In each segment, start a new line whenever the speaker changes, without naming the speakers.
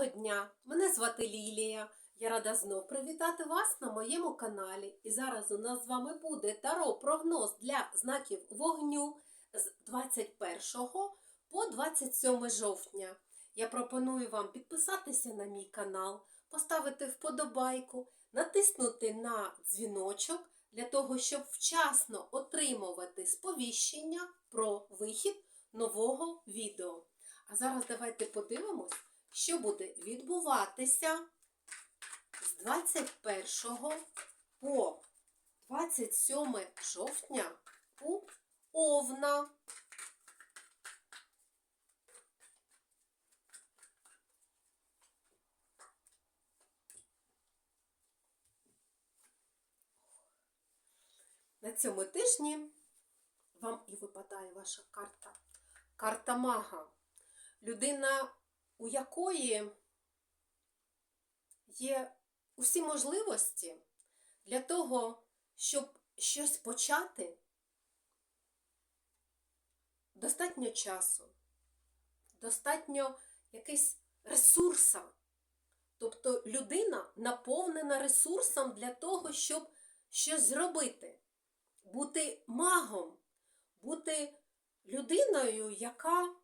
Доброго дня! Мене звати Лілія. Я рада знов привітати вас на моєму каналі. І зараз у нас з вами буде таро прогноз для знаків вогню з 21 по 27 жовтня. Я пропоную вам підписатися на мій канал, поставити вподобайку, натиснути на дзвіночок для того, щоб вчасно отримувати сповіщення про вихід нового відео. А зараз давайте подивимось, що буде відбуватися з 21 по 27 жовтня у Овна. На цьому тижні вам і випадає ваша карта. Карта мага. Людина, у якої є усі можливості для того, щоб щось почати, достатньо часу, достатньо якийсь ресурса. Тобто людина наповнена ресурсом для того, щоб щось зробити, бути магом, бути людиною, яка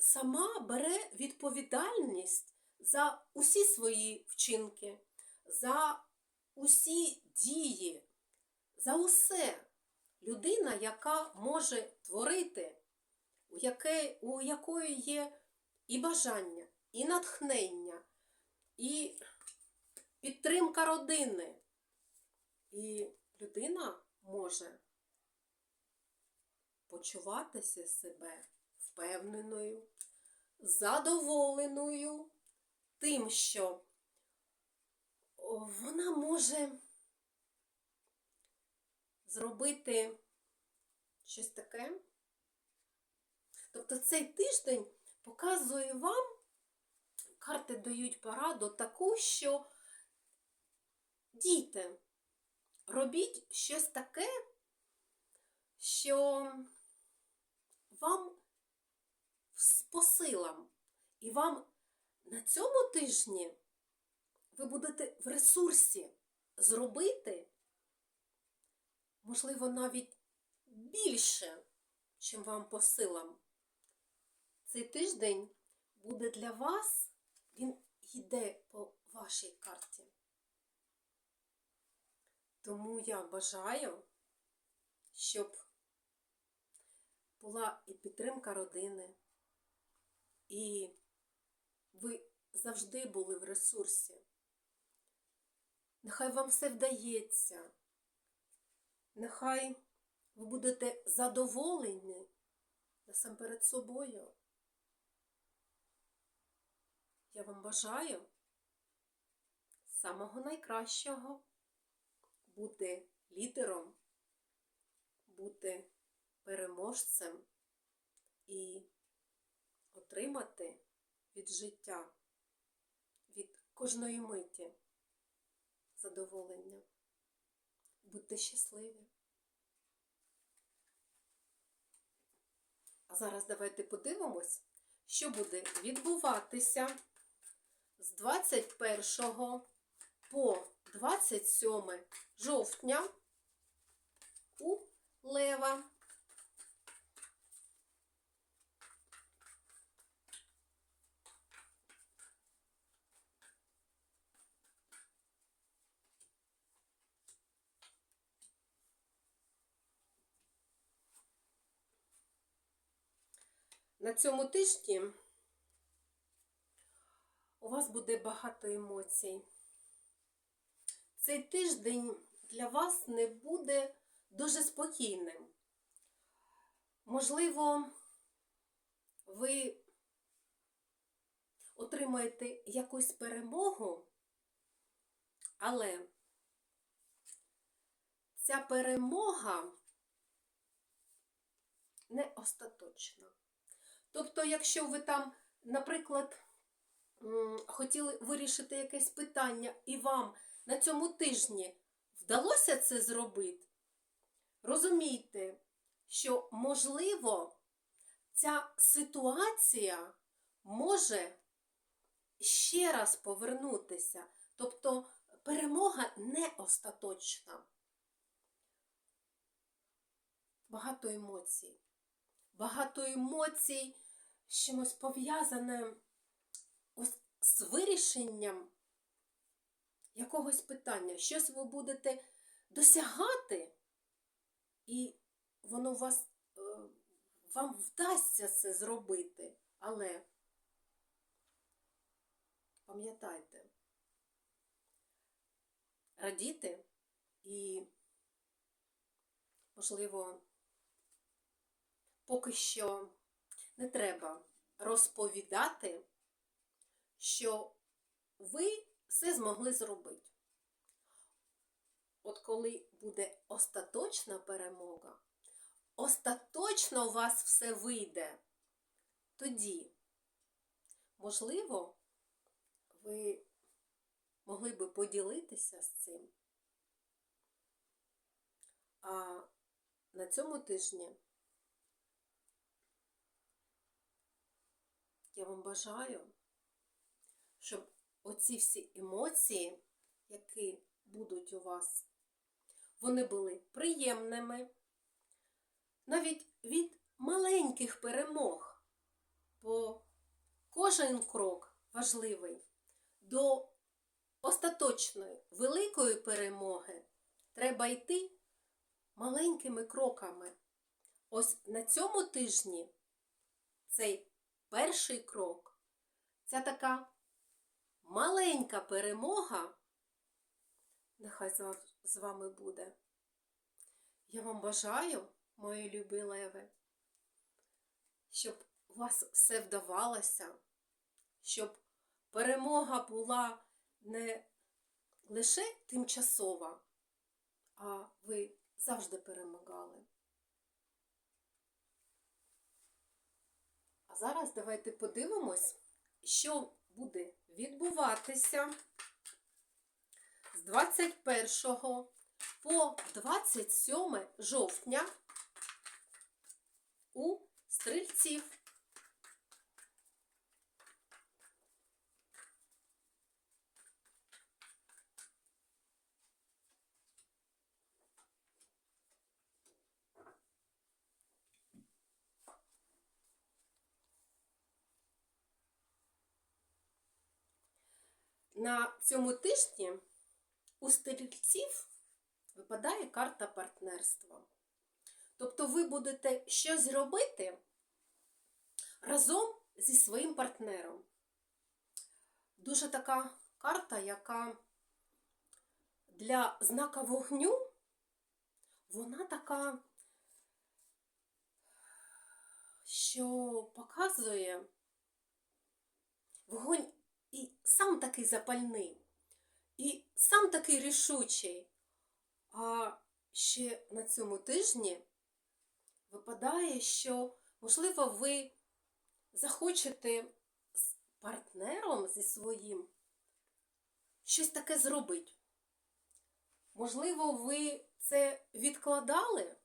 сама бере відповідальність за усі свої вчинки, за усі дії, за усе. Людина, яка може творити, у, яке, у якої є і бажання, і натхнення, і підтримка родини. І людина може почуватися себе впевненою, задоволеною тим, що вона може зробити щось таке. Тобто цей тиждень показує вам, карти дають пораду таку, що дійте, робіть щось таке, що вам по силам. І вам на цьому тижні ви будете в ресурсі зробити, можливо, навіть більше, чим вам по силам. Цей тиждень буде для вас, він йде по вашій карті. Тому я бажаю, щоб була і підтримка родини, і ви завжди були в ресурсі. Нехай вам все вдається, нехай ви будете задоволені насамперед собою. Я вам бажаю самого найкращого бути лідером, бути переможцем і отримати від життя, від кожної миті задоволення. Будьте щасливі. А зараз давайте подивимось, що буде відбуватися з 21 по 27 жовтня у Лева. На цьому тижні у вас буде багато емоцій. Цей тиждень для вас не буде дуже спокійним. Можливо, ви отримаєте якусь перемогу, але ця перемога не остаточна. Тобто, якщо ви там, наприклад, хотіли вирішити якесь питання, і вам на цьому тижні вдалося це зробити, розумійте, що, можливо, ця ситуація може ще раз повернутися. Тобто перемога не остаточна. Багато емоцій. Багато емоцій з чимось пов'язане з вирішенням якогось питання. Щось ви будете досягати, і воно вас, е, вам вдасться це зробити. Але пам'ятайте, радіти і, можливо, поки що не треба розповідати, що ви все змогли зробити. От коли буде остаточна перемога, остаточно у вас все вийде, тоді, можливо, ви могли би поділитися з цим. А на цьому тижні я вам бажаю, щоб оці всі емоції, які будуть у вас, вони були приємними, навіть від маленьких перемог, бо кожен крок важливий до остаточної великої перемоги треба йти маленькими кроками. Ось на цьому тижні цей перший крок, ця така маленька перемога, нехай з вами буде. Я вам бажаю, мої любі леви, щоб у вас все вдавалося, щоб перемога була не лише тимчасова, а ви завжди перемагали. Зараз давайте подивимось, що буде відбуватися з 21 по 27 жовтня у стрільців. На цьому тижні у стрільців випадає карта партнерства. Тобто ви будете щось робити разом зі своїм партнером. Дуже така карта, яка для знака вогню, вона така, що показує вогонь сам такий запальний, і сам такий рішучий. А ще на цьому тижні випадає, що, можливо, ви захочете з партнером зі своїм щось таке зробити. Можливо, ви це відкладали,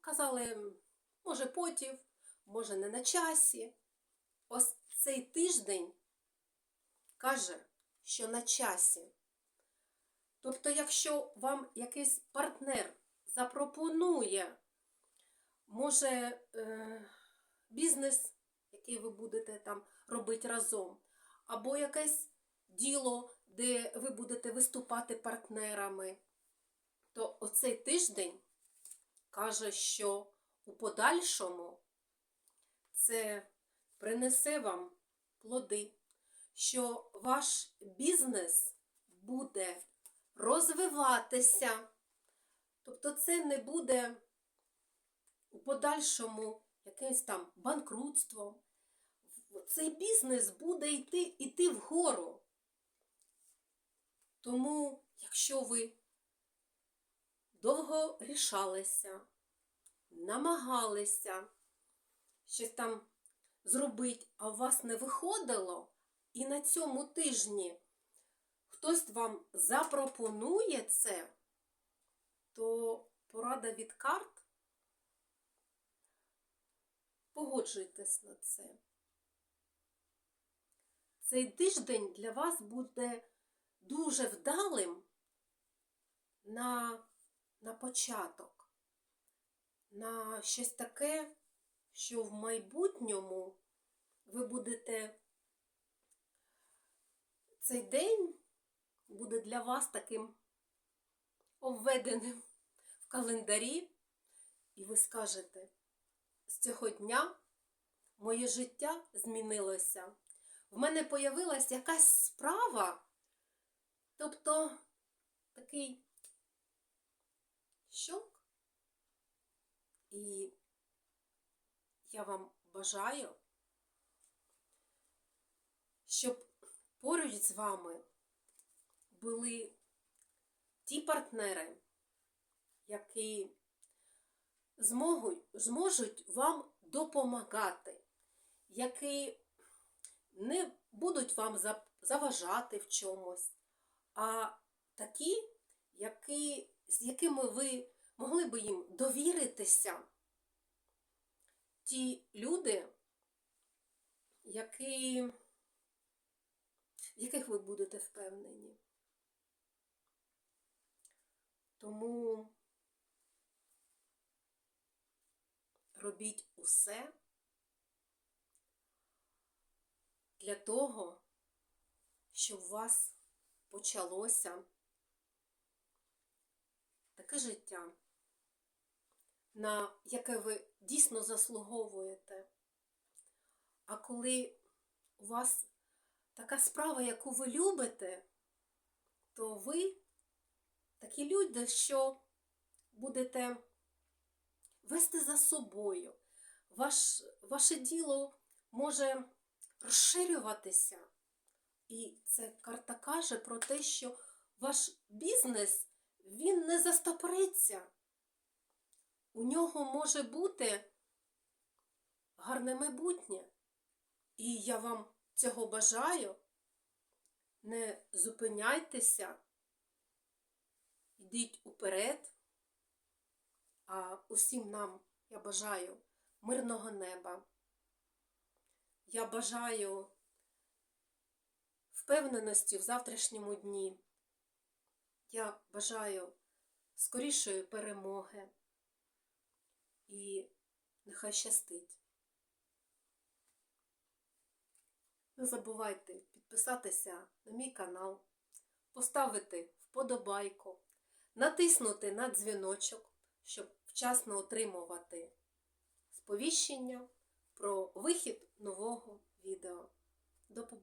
казали, може, потім, може, не на часі. Ось цей тиждень каже, що на часі. Тобто, якщо вам якийсь партнер запропонує, може, е, бізнес, який ви будете там робити разом, або якесь діло, де ви будете виступати партнерами, то оцей тиждень каже, що у подальшому це принесе вам плоди, що ваш бізнес буде розвиватися. Тобто це не буде у подальшому якимось там банкрутством. Цей бізнес буде йти, йти вгору. Тому, якщо ви довго рішалися, намагалися щось там зробити, а у вас не виходило, і на цьому тижні хтось вам запропонує це, то порада від карт погоджуйтесь на це. цей тиждень для вас буде дуже вдалим на, на початок, на щось таке, що в майбутньому ви будете цей день буде для вас таким обведеним в календарі, і ви скажете, з цього дня моє життя змінилося. В мене появилась якась справа, тобто такий щок. І я вам бажаю, щоб поруч з вами були ті партнери, які зможуть, зможуть вам допомагати, які не будуть вам заважати в чомусь, а такі, які, з якими ви могли би їм довіритися. Ті люди, які, в яких ви будете впевнені. Тому робіть усе для того, щоб у вас почалося таке життя, на яке ви дійсно заслуговуєте. А коли у вас така справа, яку ви любите, то ви такі люди, що будете вести за собою. Ваш, ваше діло може розширюватися. І ця карта каже про те, що ваш бізнес він не застопориться. У нього може бути гарне майбутнє. І я вам цього бажаю. Не зупиняйтеся, йдіть уперед. А усім нам я бажаю мирного неба. Я бажаю впевненості в завтрашньому дні. Я бажаю скорішої перемоги і нехай щастить. Не забувайте підписатися на мій канал, поставити вподобайку, натиснути на дзвіночок, щоб вчасно отримувати сповіщення про вихід нового відео. До побачення!